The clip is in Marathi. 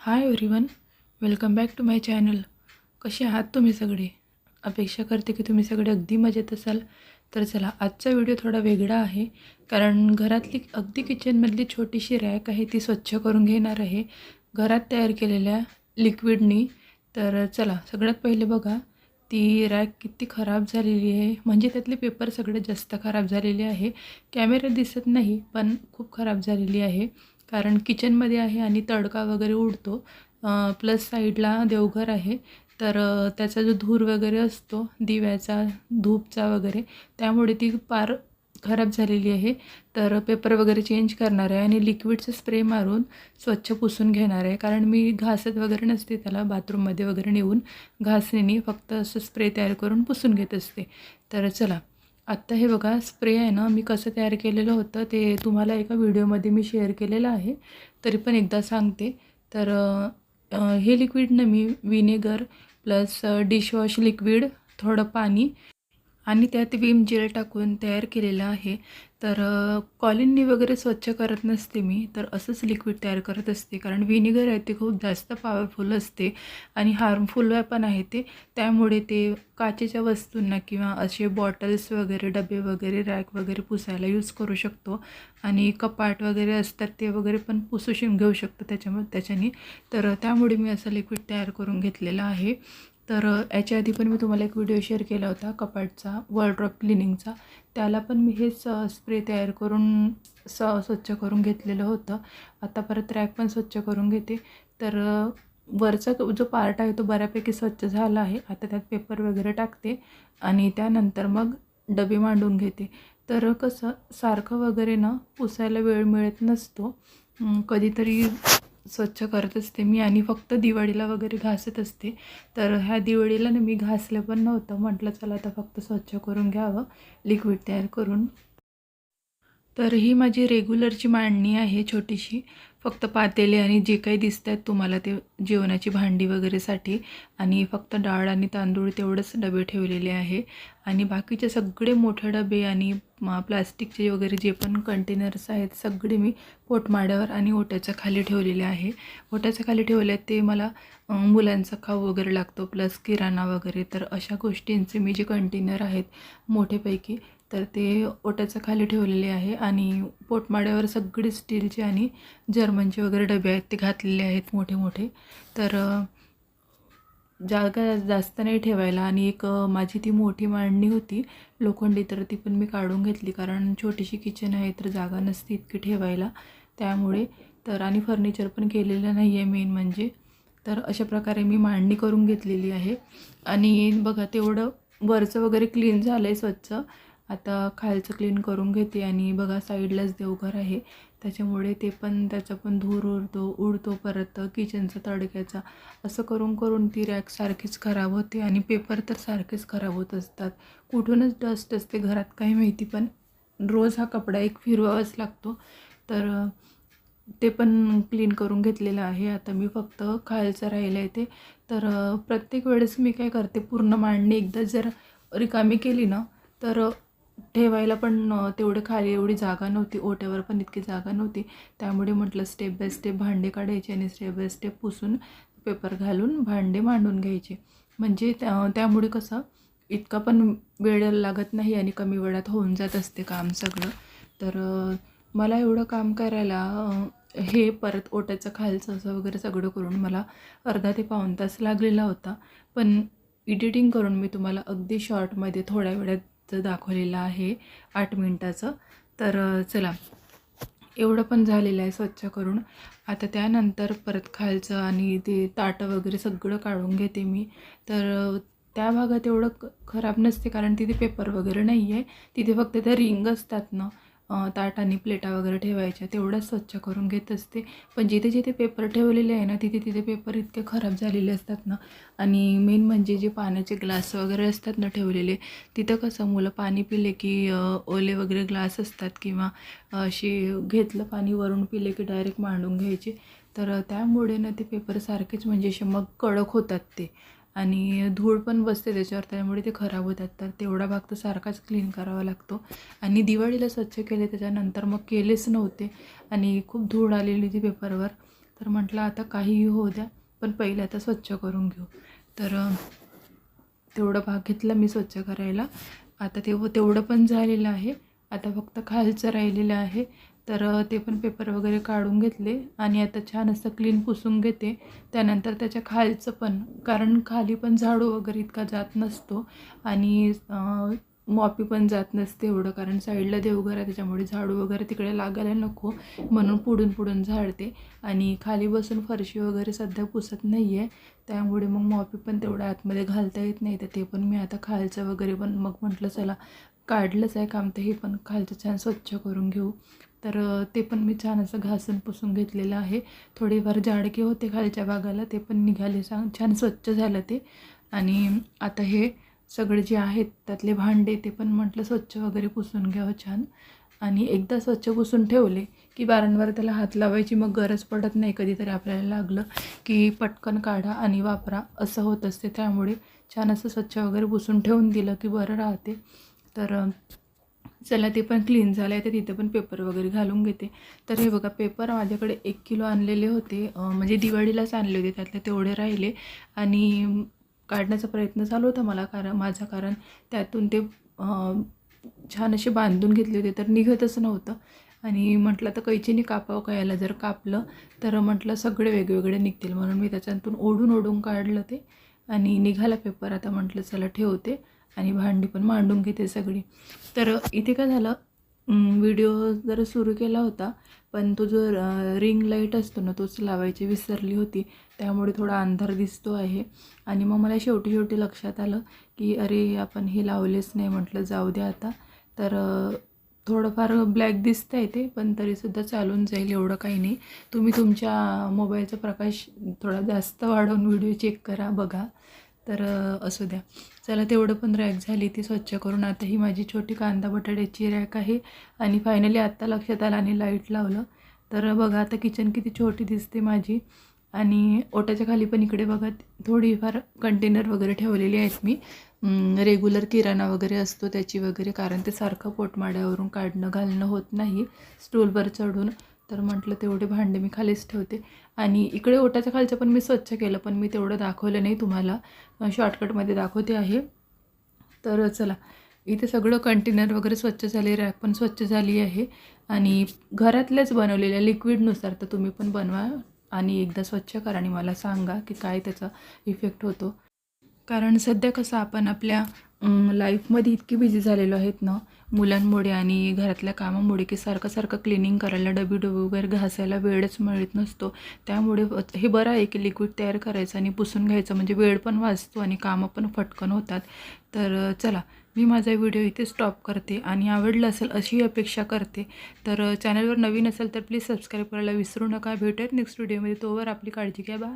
Hi everyone welcome back to my channel कसे आहात तुम्ही सगळे? अपेक्षा करते की तुम्ही सगळे अगदी मजेत असाल. तर चला आजचा व्हिडिओ थोडा वेगळा आहे. कारण घरातली अगदी किचनमधली छोटीशी रॅक आहे ती स्वच्छ करून घेणार आहे. घरात तयार केलेल्या लिक्विडनी तर चला सगळ्यात पहिले बघा. ती रॅक किती खराब झालेली आहे. म्हणजे त्यातले पेपर सगळ्यात जास्त खराब झालेले आहे. कॅमेरा दिसत नाही पण खूप खराब झालेली आहे. कारण किचनमध्ये आहे आणि तडका वगैरे उडतो. प्लस साईडला देवघर आहे. तर त्याचा जो धूर वगैरे असतो दिव्याचा धूपचा वगैरे त्यामुळे ती फार खराब झालेली आहे. तर पेपर वगैरे चेंज करणार आहे आणि लिक्विडचं स्प्रे मारून स्वच्छ पुसून घेणार आहे. कारण मी घासत वगैरे नसते त्याला बाथरूममध्ये वगैरे नेऊन. घासणीने फक्त असं स्प्रे तयार करून पुसून घेत असते. तर चला आत्ता हे बघा स्प्रे आहे ना मी कसं तयार केलेलं होतं ते तुम्हाला एका व्हिडिओमध्ये मी शेअर केलेलं आहे. तरी पण एकदा सांगते. तर हे लिक्विड ना मी विनेगर प्लस डिशवॉश लिक्विड थोडं पाणी आणि त्यात विम जेल टाकून तयार केलेलं आहे. तर कॉलिननी वगैरे स्वच्छ करत नसते मी तर असंच लिक्विड तयार करत असते. कारण व्हिनेगर आहे ते खूप जास्त पॉवरफुल असते आणि हार्मफुल पण आहे ते. त्यामुळे ते काचेच्या वस्तूंना किंवा असे बॉटल्स वगैरे डबे वगैरे रॅक वगैरे पुसायला यूज करू शकतो. आणि कपाट वगैरे असतात ते वगैरे पण पुसू घेऊ शकतो त्याच्यामुळे त्याच्याने. तर त्यामुळे मी असं लिक्विड तयार करून घेतलेलं आहे. तर याच्या आधी पण मी तुम्हाला एक व्हिडिओ शेअर केला होता कपाटचा वर्ल्ड्रॉप क्लिनिंगचा त्याला पण मी हेच स्प्रे तयार करून स स्वच्छ करून घेतलेलं होतं. आता परत रॅक पण स्वच्छ करून घेते. तर वरचा जो पार्ट आहे तो बऱ्यापैकी स्वच्छ झाला आहे. आता त्यात पेपर वगैरे टाकते आणि त्यानंतर मग डबे मांडून घेते. तर कसं सारखं वगैरे ना पुसायला वेळ मिळत नसतो. कधीतरी स्वच्छ करत असते मी आणि फक्त दिवाळीला वगैरे घासत असते. तर ह्या दिवाळीला ना मी घासलं पण नव्हतं. म्हटलं चला आता फक्त स्वच्छ करून घ्यावं. लिक्विड तयार करून तर ही माझी रेग्युलरची मांडणी आहे छोटीशी फक्त पातेले आणि जे काही दिसत आहेत तुम्हाला ते जेवणाची भांडी वगैरेसाठी आणि फक्त डाळ आणि तांदूळ तेवढंच डबे ठेवलेले आहे. आणि बाकीचे सगळे मोठे डबे आणि प्लास्टिकचे वगैरे जे पण कंटेनर्स आहेत सगळे मी पोटमाड्यावर आणि ओट्याच्या खाली ठेवलेले आहे. ओट्याच्या खाली ठेवले ते मला मुलांचा खाऊ वगैरे लागतो प्लस किराणा वगैरे. तर अशा गोष्टींचे मी जे कंटेनर आहेत मोठेपैकी तर ते ओट्याचं खाली ठेवलेले आहे आणि पोटमाड्यावर सगळे स्टीलचे आणि जर्मनचे वगैरे डबे आहेत ते घातलेले आहेत मोठे मोठे. तर जागा जास्त नाही ठेवायला आणि एक माझी ती मोठी मांडणी होती लोखंडी तर ती पण मी काढून घेतली कारण छोटीशी किचन आहे तर जागा नसती इतकी ठेवायला. त्यामुळे तर आणि फर्निचर पण केलेलं नाही आहे मेन म्हणजे. तर अशा प्रकारे मी मांडणी करून घेतलेली आहे. आणि बघा तेवढं वरचं वगैरे क्लीन झालं आहे स्वच्छ. आता खालचं क्लीन करून घेते आणि बघा साईडलाच देवघर आहे. त्याच्यामुळे ते पण त्याचा पण धूर उडतो उडतो परत किचनचा तडक्याचा. असं करून करून ती रॅक सारखीच खराब होते आणि पेपर तर सारखेच खराब होत असतात. कुठूनच डस्ट असते घरात काही माहिती पण रोज हा कपडा एक फिरवावाच लागतो. तर ते पण क्लीन करून घेतलेलं आहे. आता मी फक्त खायचं राहिलं आहे ते. तर प्रत्येक वेळेस मी काय करते पूर्ण मांडणी एकदा जर रिकामी केली ना तर ठेवायला पण तेवढं खाली एवढी जागा नव्हती ओट्यावर पण इतकी जागा नव्हती. त्यामुळे म्हटलं स्टेप बाय स्टेप भांडे काढायचे आणि स्टेप बाय स्टेप पुसून पेपर घालून भांडे मांडून घ्यायचे. म्हणजे त्या त्यामुळे कसं इतका पण वेळ लागत नाही आणि कमी वेळात होऊन जात असते काम सगळं. तर मला एवढं काम करायला हे परत ओट्याचं खालचं असं वगैरे सगळं करून मला अर्धा ते पाऊण तास लागलेला होता. पण एडिटिंग करून मी तुम्हाला अगदी शॉर्टमध्ये थोड्या वेळात दाखवलेलं आहे. आठ मिनटाचं. तर चला. एवढं पण झालेलं आहे स्वच्छ करून. आता त्यानंतर परत खालचं आणि ते ताटं वगैरे सगळं काढून घेते मी. तर त्या भागात एवढं खराब नसते कारण तिथे पेपर वगैरे नाही आहे तिथे फक्त त्या रिंग असतात ना ताट आणि प्लेटा वगैरे ठेवायच्या तेवढ्याच स्वच्छ करून घेत असते. पण जिथे जिथे पेपर ठेवलेले आहे ना तिथे तिथे पेपर इतके खराब झालेले असतात ना. आणि मेन म्हणजे जे पाण्याचे ग्लास वगैरे असतात ना ठेवलेले तिथं कसं मुलं पाणी पिले की ओले वगैरे ग्लास असतात किंवा अशी घेतलं पाणी वरून पिले की डायरेक्ट मांडून घ्यायचे. तर त्यामुळे ना ते पेपर सारखेच म्हणजे असे मग कडक होतात ते. आणि धूळ पण बसते त्याच्यावर त्यामुळे ते खराब होतात. तर तेवढा भाग तर सारखाच क्लीन करावा लागतो. आणि दिवाळीला स्वच्छ केले त्याच्यानंतर मग केलेच नव्हते. आणि खूप धूळ आलेली होती पेपरवर. तर म्हटलं आता काहीही होऊ द्या पण पहिले आता स्वच्छ करून घेऊ. तर तेवढा तेवढं भाग घेतला मी स्वच्छ करायला. आता तेव तेवढं पण झालेलं आहे. आता फक्त खालचं राहिलेलं आहे. तर ते पण पेपर वगैरे काढून घेतले आणि आता छान असं क्लीन पुसून घेते. त्यानंतर त्याच्या खालचं पण कारण खाली पण झाडू वगैरे इतका जात नसतो आणि मॉपी पण जात नसते एवढं कारण साईडला देवघर आहे त्याच्यामुळे झाडू वगैरे तिकडे लागायला नको. म्हणून पुढून पुढून झाडते. आणि खाली बसून फरशी वगैरे सध्या पुसत नाही आहे त्यामुळे मग मॉपी पण तेवढं आतमध्ये घालता येत नाही. तर ते पण मी आता खालचं वगैरे पण मग म्हटलं चला काढलंच आहे काम ते हे पण खालचं छान स्वच्छ करून घेऊ. तर ते पण मी छान असं घासून पुसून घेतलेलं आहे. थोडेफार जाडके होते खालच्या भागाला ते पण निघाले सांग छान स्वच्छ झालं ते. आणि आता हे सगळे जे आहेत त्यातले भांडे ते पण म्हटलं स्वच्छ वगैरे पुसून घ्यावं छान. आणि एकदा स्वच्छ पुसून ठेवले की वारंवार त्याला हात लावायची मग गरज पडत नाही कधीतरी आपल्याला लागलं की पटकन काढा आणि वापरा. असं होत असते त्यामुळे छान असं स्वच्छ वगैरे पुसून ठेवून दिलं की बरं राहते. तर चला ते पण क्लीन झालं आहे तर तिथे पण पेपर वगैरे घालून घेते. तर हे बघा पेपर माझ्याकडे एक किलो आणलेले होते. म्हणजे दिवाळीलाच आणले होते. त्यातले तेवढे राहिले. आणि काढण्याचा प्रयत्न चालू होता मला कारण माझा कारण त्यातून ते छान असे बांधून घेतले होते तर निघतच नव्हतं. आणि म्हटलं तर कैचीने कापावं का जर कापलं तर म्हटलं सगळे वेगवेगळे निघतील. म्हणून मी त्याच्यातून ओढून ओढून काढलं ते. आणि निघाला पेपर आता म्हटलं चला ठेवते. आणि भांडी पण मांडून घेते सगळी. तर इथे काय झालं व्हिडिओ जर सुरू केला होता पण तो जो रिंग लाइट असतो ना तोच लावायची विसरली होती. त्यामुळे थोडा अंधार दिसतो आहे. आणि मग मला शेवटी शेवटी लक्षात आलं की अरे आपण हे लावलेच नाही म्हटलं जाऊ दे आता. तर थोडंफार ब्लॅक दिसतं आहे ते पण तरीसुद्धा चालून जाईल एवढं काही नाही. तुम्ही तुमच्या मोबाईलचा प्रकाश थोडा जास्त वाढवून व्हिडिओ चेक करा बघा. तर असू द्या. चला तेवढं पण रॅक झाली ती स्वच्छ करून. आता ही माझी छोटी कांदा बटाट्याची रॅक आहे. आणि फायनली आत्ता लक्षात आलं आणि लाइट लावलं. तर बघा आता किचन किती छोटी दिसते माझी. आणि ओट्याच्या खाली पण इकडे बघा थोडीफार कंटेनर वगैरे ठेवलेली आहेत मी. रेग्युलर किराणा वगैरे असतो त्याची वगैरे कारण ते सारखं पोटमाड्यावरून काढणं घालणं होत नाही. स्टूलवर चढून. तर म्हटलं तेवढे भांडे मी खालीच ठेवते. आणि इकडे ओटाच्या खालचं पण मी स्वच्छ केलं पण मी तेवढं दाखवलं नाही तुम्हाला. शॉर्टकटमध्ये दाखवते आहे. तर चला इथे सगळं कंटेनर वगैरे स्वच्छ झाले रॅक पण स्वच्छ झाली आहे. आणि घरातल्याच बनवलेल्या लिक्विडनुसार तर तुम्ही पण बनवा आणि एकदा स्वच्छ करा आणि मला सांगा की काय त्याचा इफेक्ट होतो. कारण सध्या कसं आपण आपल्या लाईफमध्ये इतकी बिझी झालेलो आहेत ना मुलांमुळे आणि घरातल्या कामामुळे की सारखं सारखं क्लिनिंग करायला डबी डबी वगैरे घासायला वेळच मिळत नसतो. त्यामुळे हे बरं आहे की लिक्विड तयार करायचं आणि पुसून घ्यायचं म्हणजे वेळ पण वाचतो आणि कामं पण फटकन होतात. तर चला मी माझा व्हिडिओ इथे स्टॉप करते आणि आवडलं असेल अशी अपेक्षा करते. तर चॅनलवर नवीन असेल तर प्लीज सबस्क्राईब करायला विसरू नका. भेटत नेक्स्ट व्हिडिओमध्ये तोवर आपली काळजी घ्या. बा